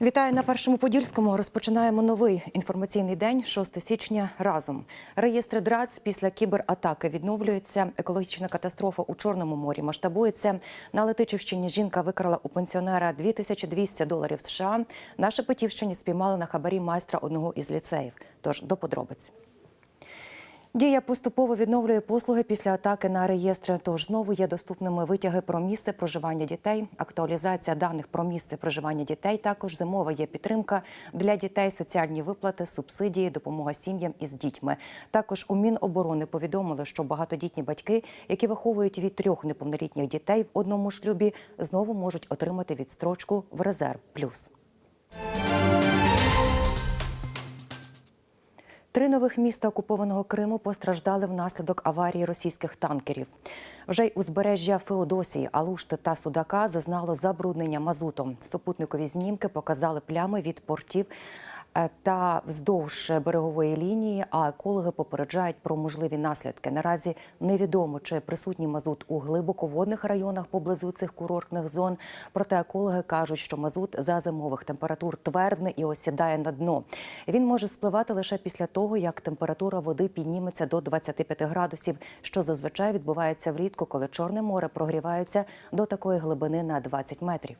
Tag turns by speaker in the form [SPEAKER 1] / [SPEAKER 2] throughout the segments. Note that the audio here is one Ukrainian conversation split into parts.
[SPEAKER 1] Вітаю на першому подільському. Розпочинаємо новий інформаційний день, 6 січня. Разом реєстр ДРАЦ після кібератаки відновлюється. Екологічна катастрофа у Чорному морі масштабується. На Летичівщині жінка викрала у пенсіонера 2200 доларів США. На Шепетівщині спіймали на хабарі майстра одного із ліцеїв. Тож до подробиць. Дія поступово відновлює послуги після атаки на реєстри. Тож знову є доступними витяги про місце проживання дітей, актуалізація даних про місце проживання дітей. Також зимова є підтримка для дітей, соціальні виплати, субсидії, допомога сім'ям із дітьми. Також у Міноборони повідомили, що багатодітні батьки, які виховують від трьох неповнолітніх дітей в одному шлюбі, знову можуть отримати відстрочку в резерв плюс. Три нових міста окупованого Криму постраждали внаслідок аварії російських танкерів. Вже й узбережжя Феодосії, Алушти та Судака зазнало забруднення мазутом. Супутникові знімки показали плями від портів та вздовж берегової лінії. А екологи попереджають про можливі наслідки. Наразі невідомо, чи присутній мазут у глибоководних районах поблизу цих курортних зон. Проте екологи кажуть, що мазут за зимових температур твердне і осідає на дно. Він може спливати лише після того, як температура води підніметься до 25 градусів, що зазвичай відбувається влітку, коли Чорне море прогрівається до такої глибини на 20 метрів.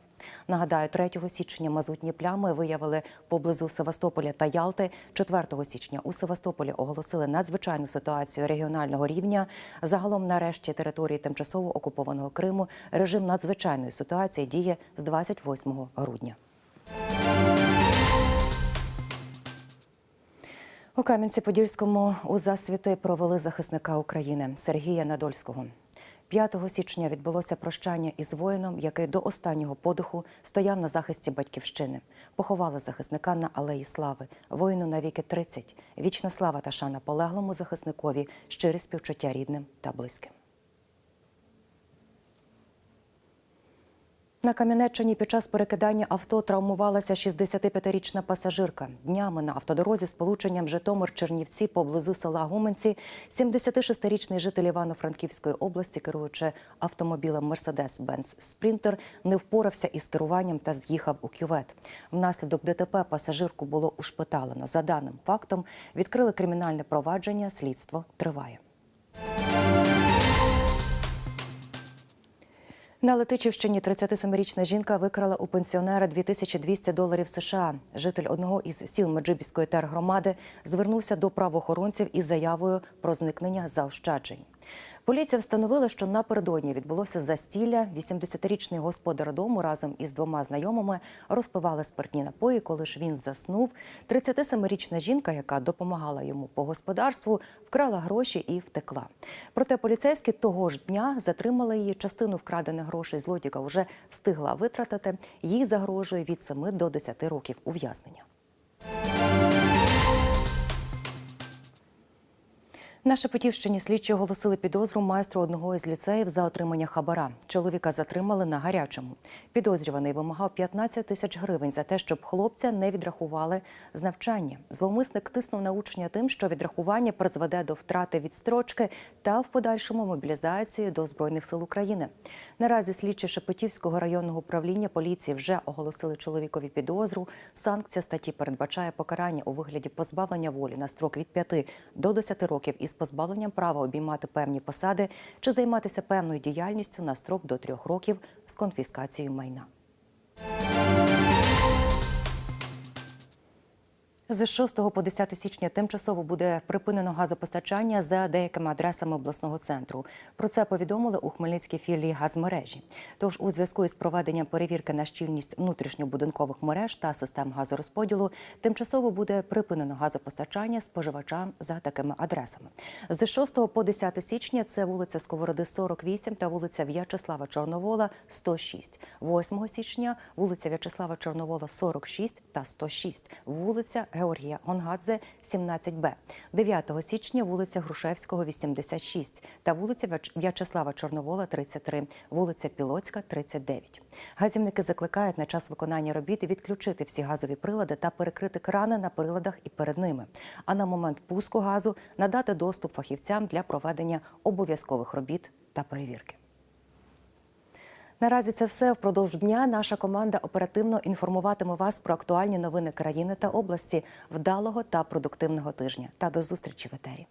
[SPEAKER 1] Нагадаю, 3 січня мазутні плями виявили поблизу Севастополя та Ялти. 4 січня у Севастополі оголосили надзвичайну ситуацію регіонального рівня. Загалом, нарешті, території тимчасово окупованого Криму режим надзвичайної ситуації діє з 28 грудня. У Кам'янці-Подільському у засвіти провели захисника України Сергія Надольського. 5 січня відбулося прощання із воїном, який до останнього подиху стояв на захисті батьківщини. Поховали захисника на Алеї Слави, воїну на віки 30. Вічна слава та шана полеглому захисникові, щирі співчуття рідним та близьким. На Кам'янеччині під час перекидання авто травмувалася 65-річна пасажирка. Днями на автодорозі з полученням Житомир-Чернівці поблизу села Гуменці 76-річний житель Івано-Франківської області, керуючи автомобілем Мерседес-Бенц Спрінтер, не впорався із керуванням та з'їхав у кювет. Внаслідок ДТП пасажирку було ушпиталено. За даним фактом відкрили кримінальне провадження. Слідство триває. На Летичівщині 37-річна жінка викрала у пенсіонера 2200 доларів США. Житель одного із сіл Меджибіської тергромади звернувся до правоохоронців із заявою про зникнення заощаджень. Поліція встановила, що напередодні відбулося застілля. 80-річний господар дому разом із двома знайомими розпивали спиртні напої. Коли ж він заснув, 37-річна жінка, яка допомагала йому по господарству, вкрала гроші і втекла. Проте поліцейські того ж дня затримали її. Частину вкрадених грошей злодіка вже встигла витратити. Їй загрожує від 7 до 10 років ув'язнення. На Шепетівщині слідчі оголосили підозру майстру одного із ліцеїв за отримання хабара. Чоловіка затримали на гарячому. Підозрюваний вимагав 15 тисяч гривень за те, щоб хлопця не відрахували з навчання. Зловмисник тиснув на учня тим, що відрахування призведе до втрати відстрочки та в подальшому мобілізації до збройних сил України. Наразі слідчі Шепетівського районного управління поліції вже оголосили чоловікові підозру. Санкція статті передбачає покарання у вигляді позбавлення волі на строк від 5 до 10 років із позбавленням права обіймати певні посади чи займатися певною діяльністю на строк до трьох років з конфіскацією майна. З 6 по 10 січня тимчасово буде припинено газопостачання за деякими адресами обласного центру. Про це повідомили у Хмельницькій філії газмережі. Тож у зв'язку із проведенням перевірки на щільність внутрішньобудинкових мереж та систем газорозподілу тимчасово буде припинено газопостачання споживачам за такими адресами. З 6 по 10 січня це вулиця Сковороди 48 та вулиця В'ячеслава Чорновола 106. 8 січня вулиця В'ячеслава Чорновола 46 та 106. Вулиця Георгія Гонгадзе, 17Б. 9 січня вулиця Грушевського, 86 та вулиця В'яч- В'ячеслава Чорновола, 33, вулиця Пілоцька, 39. Газівники закликають на час виконання робіт відключити всі газові прилади та перекрити крани на приладах і перед ними. А на момент пуску газу надати доступ фахівцям для проведення обов'язкових робіт та перевірки. Наразі це все впродовж дня. Наша команда оперативно інформуватиме вас про актуальні новини країни та області вдалого та продуктивного тижня. Та до зустрічі в етері.